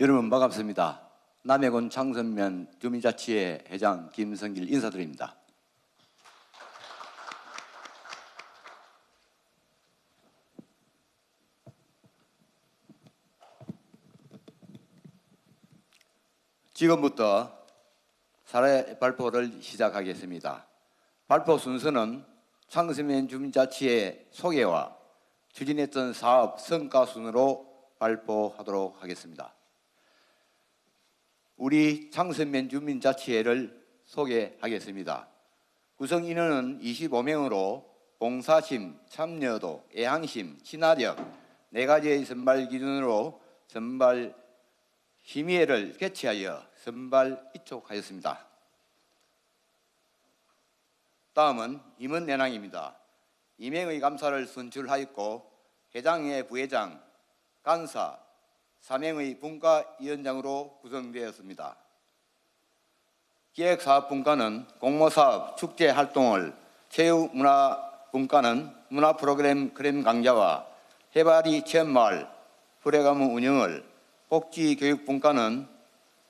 여러분 반갑습니다. 남해군 창선면 주민자치회 회장 김성길 인사드립니다. 지금부터 사례 발표를 시작하겠습니다. 발표 순서는 창선면 주민자치회 소개와 추진했던 사업 성과 순으로 발표하도록 하겠습니다. 우리 창선면 주민자치회를 소개하겠습니다. 구성 인원은 25명으로 봉사심, 참여도, 애향심, 친화력 네 가지의 선발 기준으로 선발 심의회를 개최하여 선발 이촉하였습니다. 다음은 임원 내낭입니다. 임행의 감사를 선출하였고 회장의 부회장, 간사, 삼행의 분과위원장으로 구성되었습니다. 기획사업분과는 공모사업, 축제 활동을, 체육문화분과는 문화 프로그램 그램 강좌와 해바리 체험마을, 프레가문 운영을, 복지교육분과는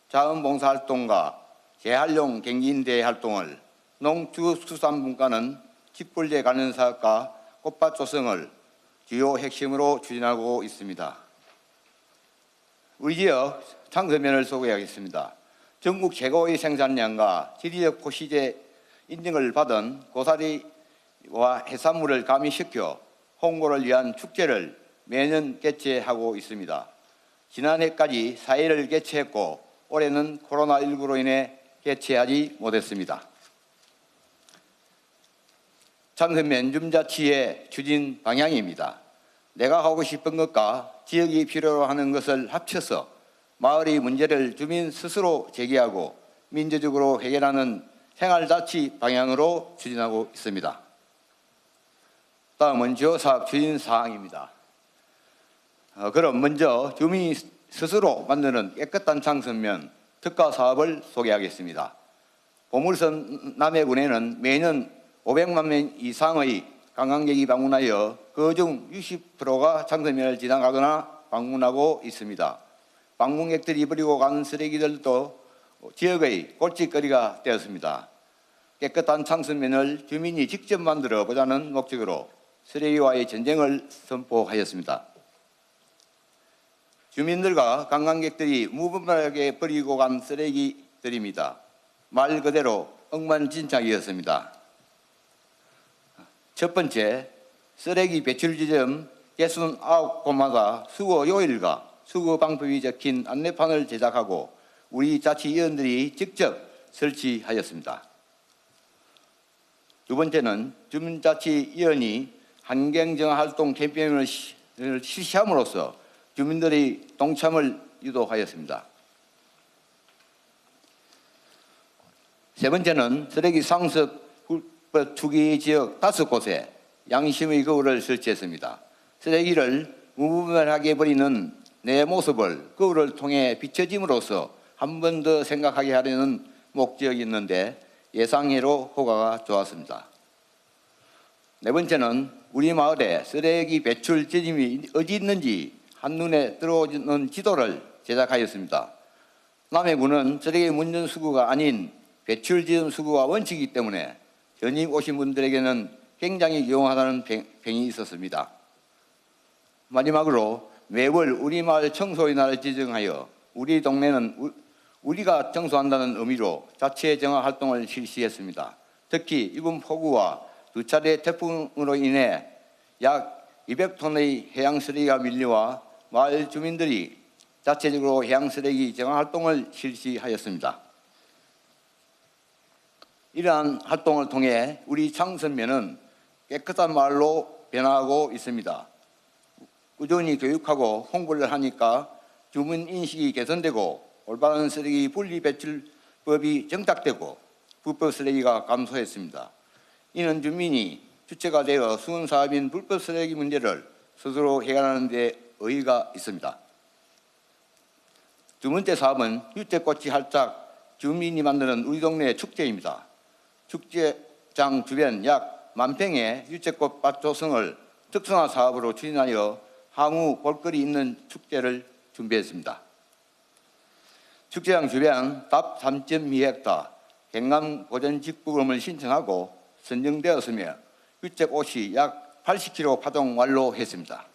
자원봉사활동과 재활용 갱신대 활동을, 농축수산분과는 칡불제 관련 사업과 꽃밭 조성을 주요 핵심으로 추진하고 있습니다. 우리 지역 창서면을 소개하겠습니다. 전국 최고의 생산량과 지리적 포시제 인증을 받은 고사리와 해산물을 가미시켜 홍보를 위한 축제를 매년 개최하고 있습니다. 지난해까지 4회를 개최했고 올해는 코로나19로 인해 개최하지 못했습니다. 창선면 줌자치의 추진 방향입니다. 내가 하고 싶은 것과 지역이 필요로 하는 것을 합쳐서 마을의 문제를 주민 스스로 제기하고 민주적으로 해결하는 생활자치 방향으로 추진하고 있습니다. 다음은 지역사업 추진 사항입니다. 어, 그럼 먼저 주민이 스스로 만드는 깨끗한 창선면 특가 사업을 소개하겠습니다. 보물선 남해군에는 매년 500만 명 이상의 관광객이 방문하여 그중 60%가 창선면을 지나가거나 방문하고 있습니다. 방문객들이 버리고 간 쓰레기들도 지역의 골칫거리가 되었습니다. 깨끗한 창선면을 주민이 직접 만들어 보자는 목적으로 쓰레기와의 전쟁을 선포하였습니다. 주민들과 관광객들이 무분별하게 버리고 간 쓰레기들입니다. 말 그대로 억만진창이었습니다. 첫 번째, 쓰레기 배출 지점 69곳마다 수거 요일과 수거 방법이 적힌 안내판을 제작하고 우리 자치위원들이 직접 설치하였습니다. 두 번째는 주민자치위원이 환경정화활동 캠페인을 시- 실시함으로써 주민들의 동참을 유도하였습니다. 세 번째는 쓰레기 상습 불법 투기 지역 다섯 곳에 양심의 거울을 설치했습니다. 쓰레기를 무분별하게 버리는 내 모습을 거울을 통해 비춰짐으로써 한 번 더 생각하게 하려는 목적이 있는데 예상외로 효과가 좋았습니다. 네 번째는 우리 마을에 쓰레기 배출 지점이 어디 있는지 한눈에 들어오는 지도를 제작하였습니다. 남해군은 쓰레기 문전 수거가 아닌 배출 지점 수거가 원칙이기 때문에 전임 오신 분들에게는 굉장히 유용하다는 평- 평이 있었습니다. 마지막으로 매월 우리 마을 청소의 날을 지정하여 우리 동네는 우- 우리가 청소한다는 의미로 자체 정화 활동을 실시했습니다. 특히 이번 폭우와 두 차례 태풍으로 인해 약 200톤의 해양 쓰레기가 밀려와 마을 주민들이 자체적으로 해양 쓰레기 정화 활동을 실시하였습니다. 이러한 활동을 통해 우리 창선면은 깨끗한 마을로 변화하고 있습니다. 꾸준히 교육하고 홍보를 하니까 주민 인식이 개선되고 올바른 쓰레기 분리 배출법이 정착되고 불법 쓰레기가 감소했습니다. 이는 주민이 주체가 되어 수은 사업인 불법 쓰레기 문제를 스스로 해결하는 데 의의가 있습니다. 두 번째 사업은 유채꽃이 활짝 주민이 만드는 우리 동네 축제입니다. 축제장 주변 약 만평의 유채꽃 밭 조성을 특성화 사업으로 추진하여 향후 볼거리 있는 축제를 준비했습니다. 축제장 주변 답 3.2헥타 경남 고전 직부금을 신청하고 선정되었으며 유책 옷이 약 80km 파동 완료했습니다.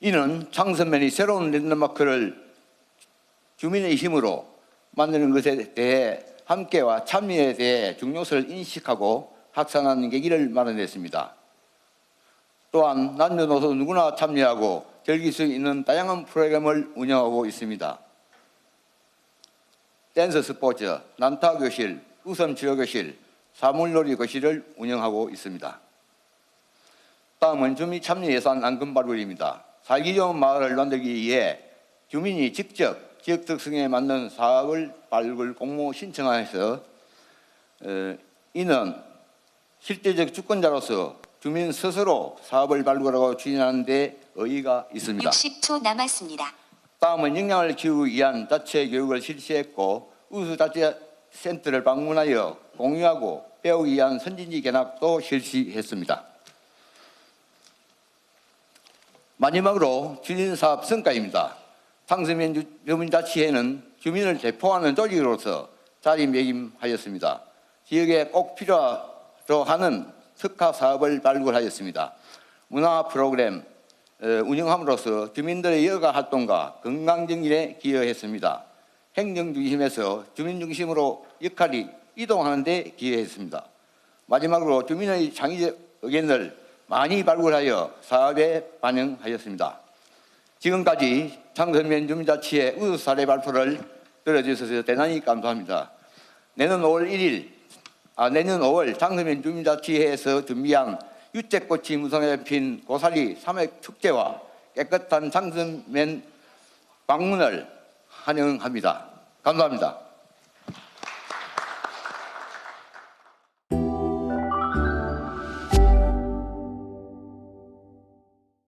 이는 창선면이 새로운 랜드마크를 주민의 힘으로 만드는 것에 대해 함께와 참여에 대해 중요성을 인식하고 확산하는 계기를 마련했습니다. 또한 남녀노소 누구나 참여하고 즐길 수 있는 다양한 프로그램을 운영하고 있습니다. 댄스 스포츠, 난타 교실, 웃음 지어 교실, 사물놀이 교실을 운영하고 있습니다. 다음은 주민 참여 예산 안금 발굴입니다. 살기 좋은 마을을 만들기 위해 주민이 직접 지역 특성에 맞는 사업을 발굴 공모 신청하여서 어, 이는 실제적 주권자로서 주민 스스로 사업을 발굴하고 추진하는 데 의의가 있습니다. 60초 남았습니다. 다음은 역량을 키우기 위한 자체 교육을 실시했고 우수 자체 센터를 방문하여 공유하고 배우기 위한 선진지 견학도 실시했습니다. 마지막으로 주민사업 성과입니다. 주- 주민자치회는 주민을 대표하는 조직으로서 자리매김하였습니다. 지역에 꼭 필요로 하는 특화 사업을 발굴하였습니다. 문화 프로그램 어, 운영함으로써 주민들의 여가 활동과 건강 정진에 기여했습니다. 행정 중심에서 주민 중심으로 역할이 이동하는 데 기여했습니다. 마지막으로 주민의 창의적 의견을 많이 발굴하여 사업에 반영하였습니다. 지금까지 창선면 주민자치의 우수 사례 발표를 들어주셔서 대단히 감사합니다. 내년 5월 1일, 아, 내년 5월 창선면 주민자치회에서 준비한 유채꽃이 무성에 핀 고사리 삼획 축제와 깨끗한 창선면 방문을 환영합니다. 감사합니다.